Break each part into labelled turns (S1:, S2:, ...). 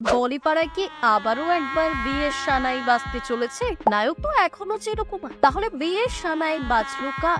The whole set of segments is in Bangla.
S1: বলিপাড়ায় কি আবারও একবার বিয়ের সানাই বাজতে চলেছে? নায়ক তো এখনও চিরকুমার তাহলে বিয়ের সানাই বাজলো কা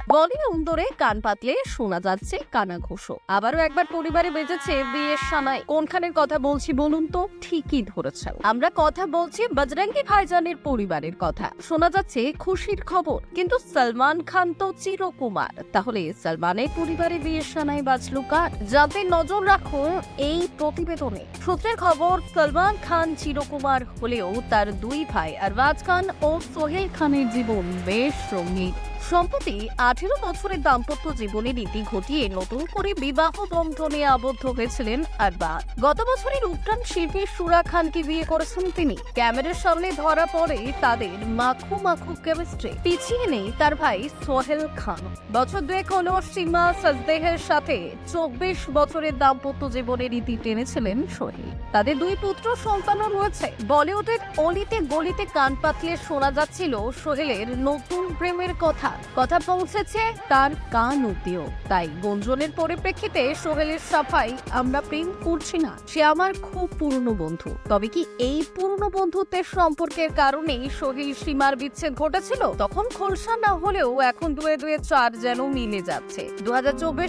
S1: উন্দরে কান পাতলে শোনা যাচ্ছে কানা ঘোষো আবারও একবার পরিবারে বেজেছে বিয়ের সানাই। কোনখানের কথা বলছি বলুন তো? ঠিকই ধরেছেন। আমরা কথা বলছি বজরঙ্গি ভাইজানের পরিবারের কথা। শোনা যাচ্ছে খুশির খবর। কিন্তু সলমান খান তো চিরকুমার। তাহলে সলমানের পরিবারে বিয়ের সানাই বাজলো কার যাতে নজর রাখুন এই প্রতিবেদনে। সূত্রের খবর সলমান খান চিরকুমার হলেও তার দুই ভাই আরবাজ খান ও সোহেল খানের জীবন বেশ রঙিন। সম্প্রতি আঠেরো বছরের দাম্পত্য জীবনের রীতি ঘটিয়ে নতুন করে বিবাহ বন্ধনে আবদ্ধ হয়েছিলেন আরবাজ গত বছরের উত্তরাণ শিল্পী সুরা খানকে বিয়ে করেছেন তিনি। ক্যামেরার সামনে ধরা পড়ে তাদের মাখু মাখু কেমিস্ট্রি। পিছিয়ে নেই তার ভাই সোহেল খান। বছর দুয়েক হলো সীমা সাজদেহের সাথে চব্বিশ বছরের দাম্পত্য জীবনের রীতি টেনেছিলেন সোহেল। তাদের দুই পুত্র সন্তানও রয়েছে। বলিউডের অলিতে গলিতে কান পাতলে শোনা যাচ্ছিল সোহেলের নতুন প্রেমের কথা। কথা পৌঁছেছে তার কান অব্দিও তাই গুঞ্জনের পরিপ্রেক্ষিতে সোহেলের সাফাই, আমরা প্রেম করছি না। সে আমার খুব পুরনো বন্ধু। তবে কি এই পুরনো বন্ধুত্বের সম্পর্কের কারণেই সোহেল সীমার বিচ্ছেদ ঘটেছিল? তখন খোলসা না হলেও এখন দুয়ে দুয়ে চার যেন মিলে যাচ্ছে। দু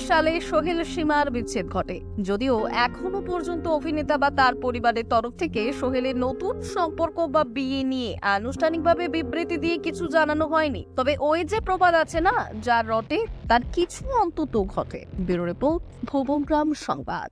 S1: সালে সোহেল সীমার বিচ্ছেদ ঘটে। যদিও এখনও পর্যন্ত অভিনেতা বা তার পরিবারের তরফ থেকে সোহেলের নতুন সম্পর্ক বা বিয়ে নিয়ে আনুষ্ঠানিকভাবে বিবৃতি দিয়ে কিছু জানানো হয়নি। তবে ওই যে প্রবাদ আছে না যার রটে তার কিছু অন্তত ঘটে। ব্যুরো রিপোর্ট ভবগ্রাম সংবাদ।